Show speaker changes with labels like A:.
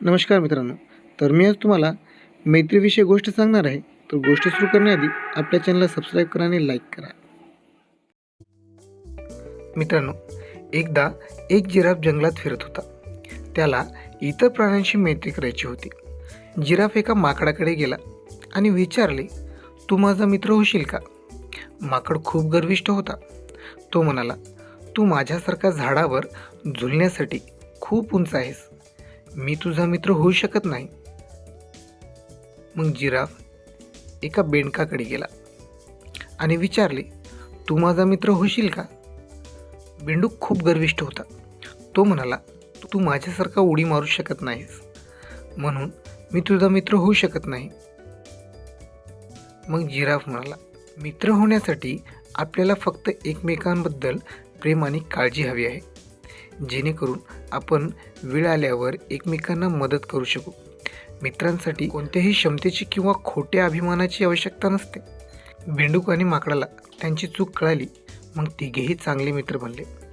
A: नमस्कार मित्रांनो. तर मी आज तुम्हाला मैत्रीविषयी गोष्ट सांगणार आहे. तर गोष्ट सुरू करण्याआधी आपल्या चॅनलला सबस्क्राईब करा आणि लाईक करा. मित्रांनो एकदा एक जिराफ जंगलात फिरत होता. त्याला इतर प्राण्यांशी मैत्री करायची होती. जिराफ एका माकडाकडे गेला आणि विचारले तू माझा मित्र होशील का? माकड खूप गर्विष्ट होता. तो म्हणाला तू माझ्यासारखा झाडावर झुलण्यासाठी खूप उंच आहेस. मी तुझा मित्र होऊ शकत नाही. मग जिराफ एका बेंडकाकडे गेला आणि विचारले तू माझा मित्र होशील का? बेंडूक खूप गर्विष्ठ होता. तो म्हणाला तू माझ्यासारखा उडी मारू शकत नाहीस. म्हणून मी तुझा मित्र होऊ शकत नाही. मग जिराफ म्हणाला मित्र होण्यासाठी आपल्याला फक्त एकमेकांबद्दल प्रेम आणि काळजी हवी आहे. जेणेकरून आपण वेळ आल्यावर एकमेकांना मदत करू शकू. मित्रांसाठी कोणत्याही क्षमतेची किंवा खोट्या अभिमानाची आवश्यकता नसते. भेंडूक आणि माकडाला त्यांची चूक कळाली मग तिघेही चांगले मित्र बनले.